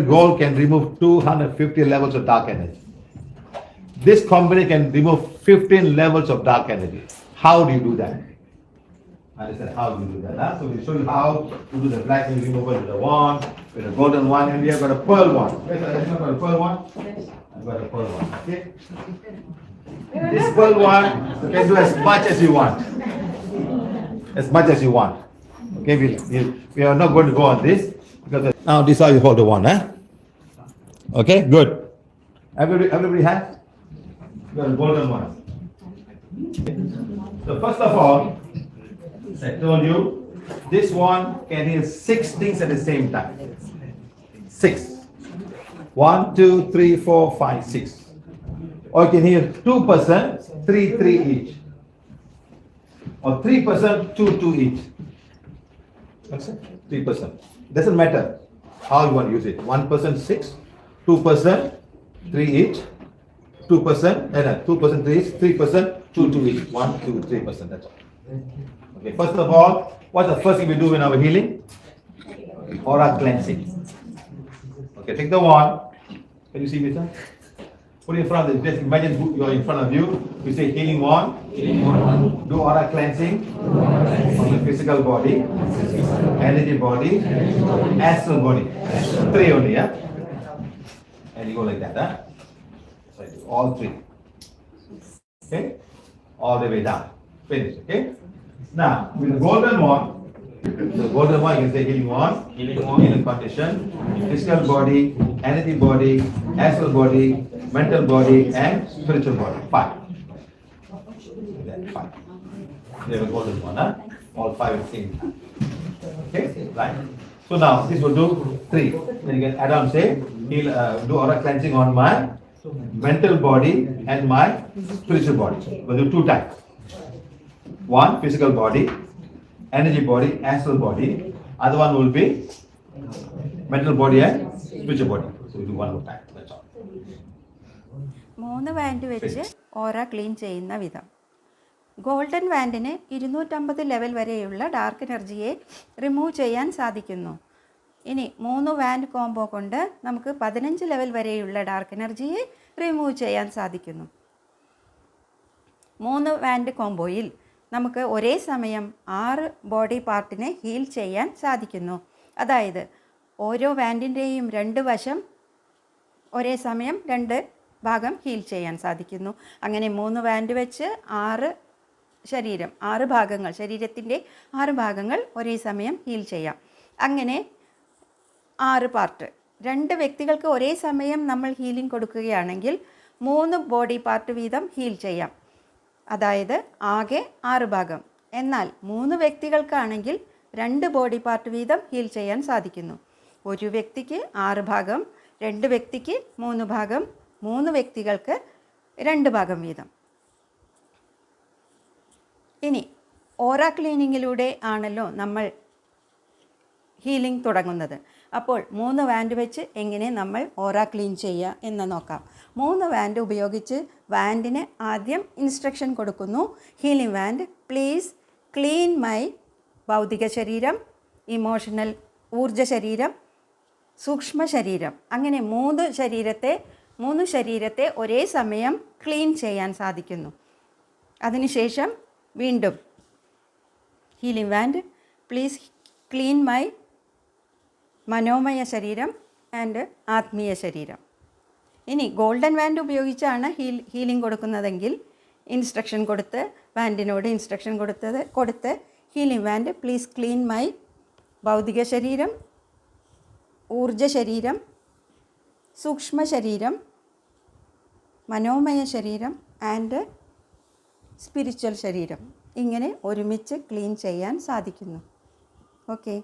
gold can remove 250 levels of dark energy. This company can remove 15 levels of dark energy. How do you do that? Understand how do you do that? Huh? So we show you how to do the black energy removal with the wand, with a golden one, and we have got a pearl one. Where's the- I've got a pearl one. I've got a pearl one. Okay. This pearl one you can do as much as you want. As much as you want. Okay, we, we, we are not going to go on this because now this is hold the one, huh? Okay, good. Everybody, everybody has? A golden one. So first of all, I told you, this one can heal six things at the same time. Six. One, two, three, four, five, six. Or you can heal two person, three, three each. Or three person, two, two each. Three percent. Doesn't matter how you want to use it. One person six, two percent three each, two percent, eh, and two percent three each, three percent two two each. One, two, three percent. That's all. Okay. First of all, what's the first thing we do in our healing? Aura cleansing. Okay. Take the wand. Can you see me, sir? Put in front of the, just imagine who you are in front of you. You say healing one. Healing one. Do aura cleansing on the physical body, energy body, astral body. Three only, yeah? And you go like that, huh? So I do all three. Okay? All the way down. Finish, okay? Now, with the golden one, the golden one, you can say healing one, healing one, healing condition, physical body, energy body, astral body, mental body, and spiritual body. Five. Five. One, huh? All five at same time. Okay, right. So now this will do three. Then you can add on say, he'll uh, do aura cleansing on my mental body and my spiritual body. We'll do two times. One physical body, energy body, astral body. Other one will be mental body and spiritual body. So we do one more time. That's all. മൂന്ന് wand വെച്ച് aura clean ചെയ്യുന്ന വിധം. Golden വാൻഡിന് ഇരുന്നൂറ്റമ്പത് level വരെയുള്ള dark എനർജിയെ remove ചെയ്യാൻ സാധിക്കുന്നു. ഇനി മൂന്ന് വാൻഡ് കോംബോ കൊണ്ട് നമുക്ക് പതിനഞ്ച് ലെവൽ വരെയുള്ള ഡാർക്ക് എനർജിയെ റിമൂവ് ചെയ്യാൻ സാധിക്കുന്നു. മൂന്ന് വാൻഡ് കോംബോയിൽ നമുക്ക് ഒരേ സമയം ആറ് ബോഡി പാർട്ടിനെ ഹീൽ ചെയ്യാൻ സാധിക്കുന്നു. അതായത് ഓരോ വാൻഡിന്റെയും രണ്ട് വശം ഒരേ സമയം രണ്ട് ഭാഗം ഹീൽ ചെയ്യാൻ സാധിക്കുന്നു. അങ്ങനെ മൂന്ന് വാൻഡ് വെച്ച് ആറ് ശരീരം ആറ് ഭാഗങ്ങൾ ശരീരത്തിന്റെ ആറ് ഭാഗങ്ങൾ ഒരേ സമയം ഹീൽ ചെയ്യാം. അങ്ങനെ ആറ് പാർട്ട്. രണ്ട് വ്യക്തികൾക്ക് ഒരേ സമയം നമ്മൾ ഹീലിംഗ് കൊടുക്കുകയാണെങ്കിൽ മൂന്ന് ബോഡി പാർട്ട് വീതം ഹീൽ ചെയ്യാം. അതായത് ആകെ ആറ് ഭാഗം. എന്നാൽ മൂന്ന് വ്യക്തികൾക്കാണെങ്കിൽ രണ്ട് ബോഡി പാർട്ട് വീതം ഹീൽ ചെയ്യാൻ സാധിക്കുന്നു. ഒരു വ്യക്തിക്ക് ആറ് ഭാഗം രണ്ട് വ്യക്തിക്ക് മൂന്ന് ഭാഗം മൂന്ന് വ്യക്തികൾക്ക് രണ്ട് ഭാഗം വീതം. ഇനി ഓറ ക്ലീനിങ്ങിലൂടെ ആണല്ലോ നമ്മൾ ഹീലിംഗ് തുടങ്ങുന്നത്. അപ്പോൾ മൂന്ന് വാൻഡ് വെച്ച് എങ്ങനെ നമ്മൾ ഓറ ക്ലീൻ ചെയ്യുക എന്ന് നോക്കാം. മൂന്ന് വാൻഡ് ഉപയോഗിച്ച് വാൻഡിന് ആദ്യം ഇൻസ്ട്രക്ഷൻ കൊടുക്കുന്നു. Healing wand please clean my ഭൗതിക ശരീരം ഇമോഷണൽ ഊർജ ശരീരം സൂക്ഷ്മ ശരീരം. അങ്ങനെ മൂന്ന് ശരീരത്തെ മൂന്ന് ശരീരത്തെ ഒരേ സമയം ക്ലീൻ ചെയ്യാൻ സാധിക്കുന്നു. അതിനുശേഷം വീണ്ടും healing wand please clean my മനോമയ ശരീരം ആൻഡ് ആത്മീയ ശരീരം. ഇനി ഗോൾഡൻ വാൻഡ് ഉപയോഗിച്ചാണ് ഹീൽ ഹീലിംഗ് കൊടുക്കുന്നതെങ്കിൽ ഇൻസ്ട്രക്ഷൻ കൊടുത്ത് വാൻഡിനോട് ഇൻസ്ട്രക്ഷൻ കൊടുത്തത് കൊടുത്ത് healing wand please clean my ഭൗതിക ശരീരം ഊർജ ശരീരം സൂക്ഷ്മ ശരീരം മനോമയ ശരീരം ആൻഡ് സ്പിരിച്വൽ ശരീരം. ഇങ്ങനെ ഒരുമിച്ച് ക്ലീൻ ചെയ്യാൻ സാധിക്കുന്നു. ഓക്കെ.